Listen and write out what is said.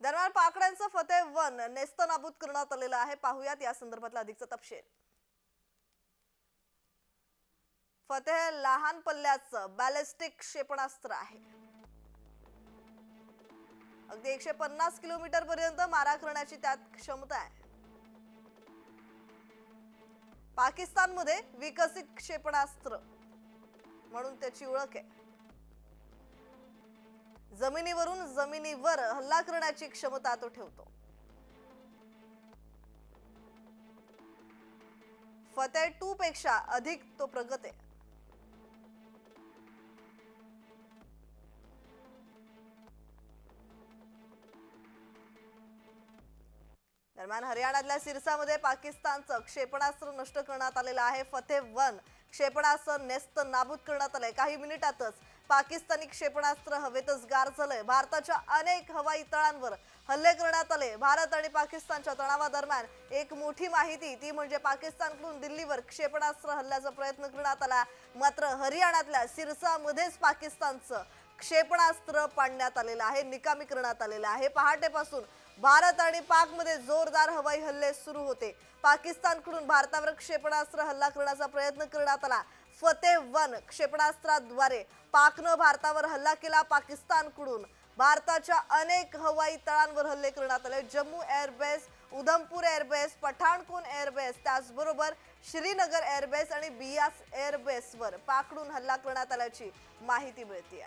दरम्यान पाकड्यांचं फतेह वन नेस्तनाबूत करण्यात आलेलं आहे. पाहूयात या संदर्भातला अधिकचा तपशील. फतेह लहान पल्ल्याचं बॅलिस्टिक क्षेपणास्त्र आहे. अगदी एकशे पन्नास किलोमीटर पर्यंत मारा करण्याची त्यात क्षमता आहे. पाकिस्तानमध्ये विकसित क्षेपणास्त्र म्हणून त्याची ओळख आहे. जमिनीवरून जमिनीवर हल्ला करण्याची क्षमता तो ठेवतो. फतेह टू पेक्षा अधिक तो प्रगत आहे. दरम्यान हरियाणातल्या सिरसामध्ये पाकिस्तानचं क्षेपणास्त्र नष्ट करण्यात आलेलं आहे. फतेह वन क्षेपणास्त्र नेस्त नाबूद करण्यात आलंय. काही मिनिटातच पाकिस्तानी क्षेपणास्त्र हवेतच गार झालंय भारताच्या अनेक हवाई तळांवर हल्ले करण्यात आले. भारत आणि पाकिस्तानच्या तणावादरम्यान एक मोठी माहिती ती म्हणजे पाकिस्तानकडून दिल्लीवर क्षेपणास्त्र हल्ल्याचा प्रयत्न करण्यात आला. मात्र हरियाणातल्या सिरसामध्येच पाकिस्तानचं क्षेपणास्त्र पाडण्यात आलेलं आहे निकामी करण्यात आलेलं आहे. पहाटेपासून भारत आणि पाकमध्ये जोरदार हवाई हल्ले सुरू होते. पाकिस्तानकडून भारतावर क्षेपणास्त्र हल्ला करण्याचा प्रयत्न करण्यात आला. फतेह वन क्षेपणास्त्राद्वारे पाकनं भारतावर हल्ला केला पाकिस्तानकडून. भारताच्या अनेक हवाई तळांवर हल्ले करण्यात आले. Jammu airbase Udhampur airbase Pathankot airbase त्याचबरोबर श्रीनगर एअरबेस आणि बियास एअरबेसवर पाकडून हल्ला करण्यात आल्याची माहिती मिळते